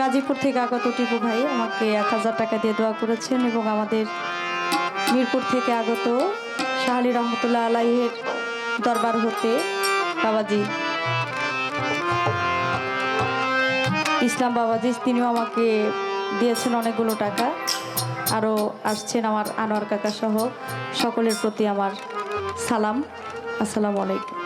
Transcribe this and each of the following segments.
গাজীপুর থেকে আগত টিপু ভাই আমাকে এক হাজার টাকা দিয়ে দোয়া করেছেন এবং আমাদের মিরপুর থেকে আগত শাহালি রহমতুল্লাহ আলাইহের দরবার হতে বাবাজি, ইসলাম বাবাজি, তিনিও আমাকে দিয়েছেন অনেকগুলো টাকা। আরও আসছেন আমার আনোয়ার কাকা সহ সকলের প্রতি আমার সালাম। আসসালামু আলাইকুম।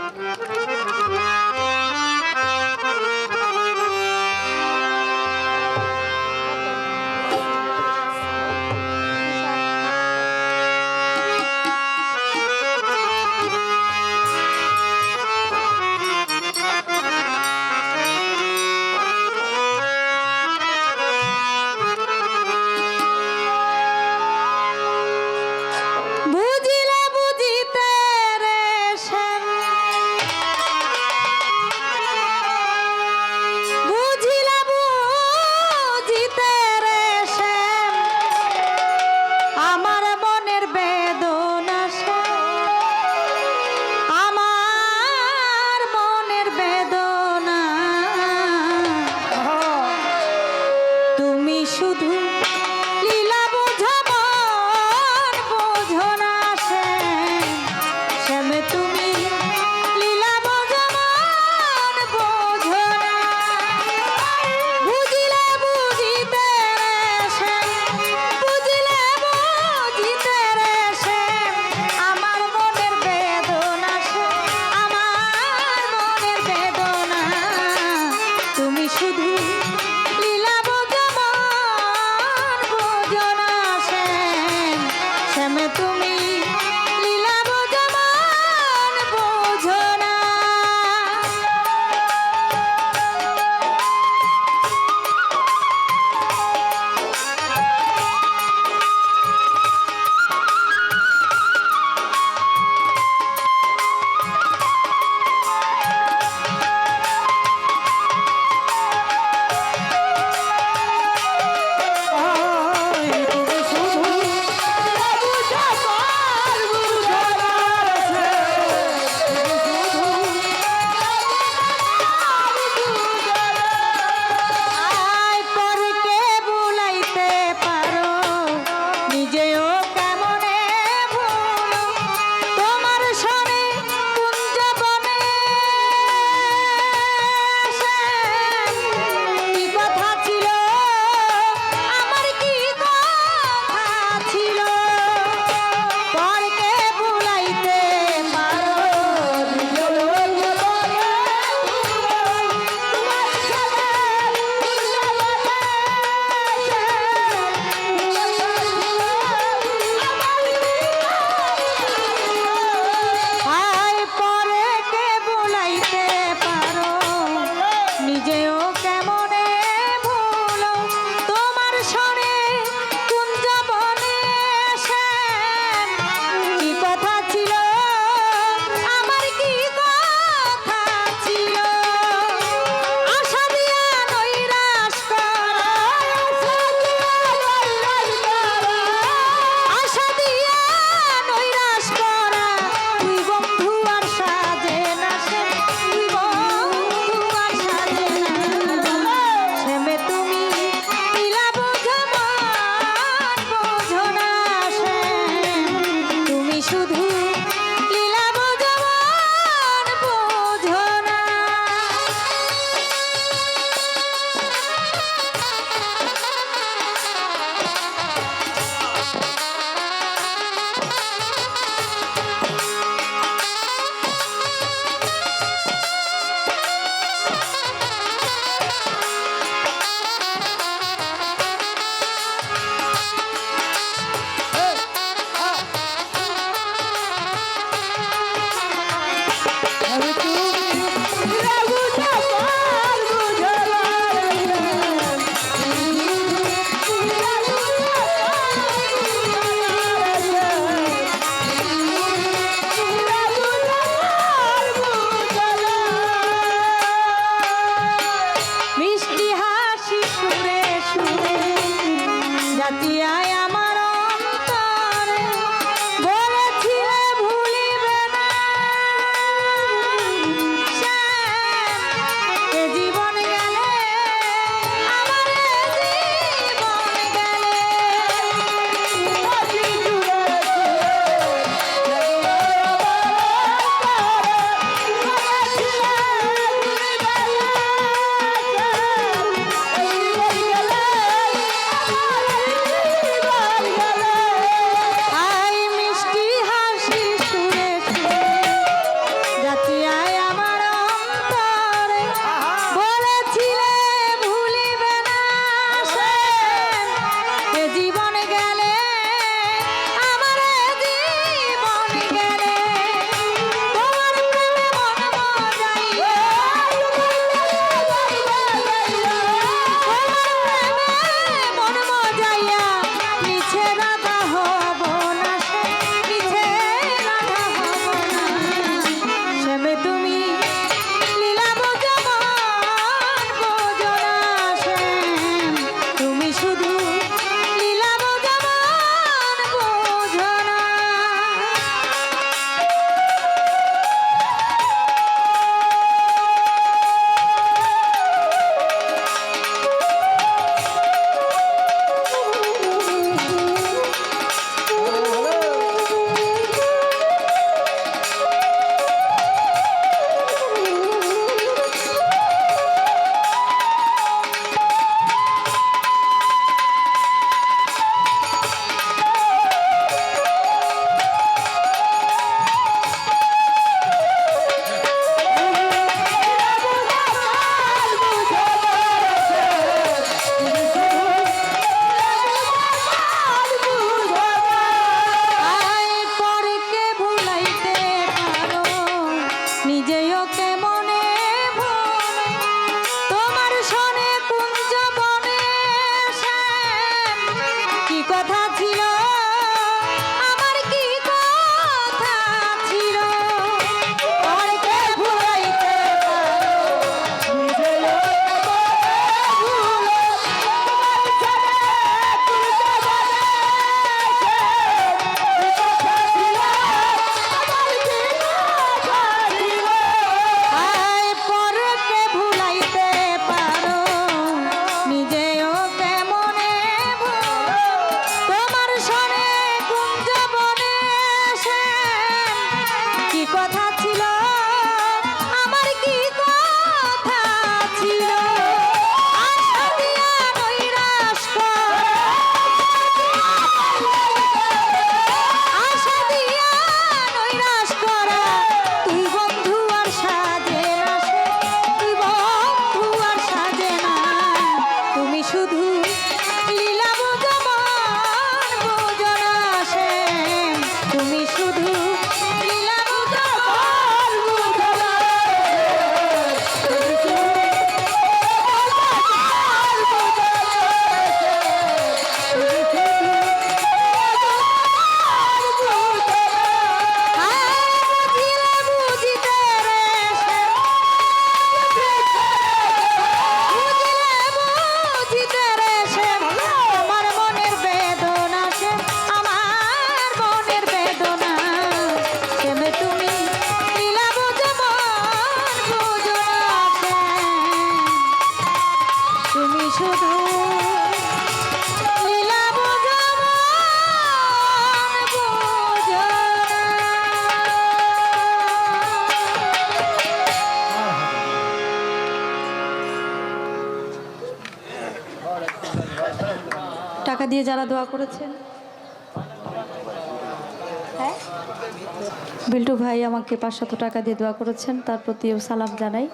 দিয়ে যারা দোয়া করেছেন। হ্যাঁ? বিল্টু ভাই আমাকে পাঁচশত টাকা দিয়ে দোয়া করেছেন, তার প্রতিও সালাম জানাই।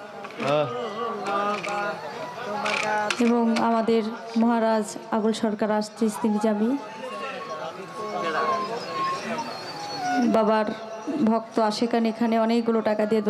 এবং আমাদের মহারাজ আবুল সরকার আসছিস তিনি জামি বাবার ভক্ত আশেখান এখানে অনেকগুলো টাকা দিয়ে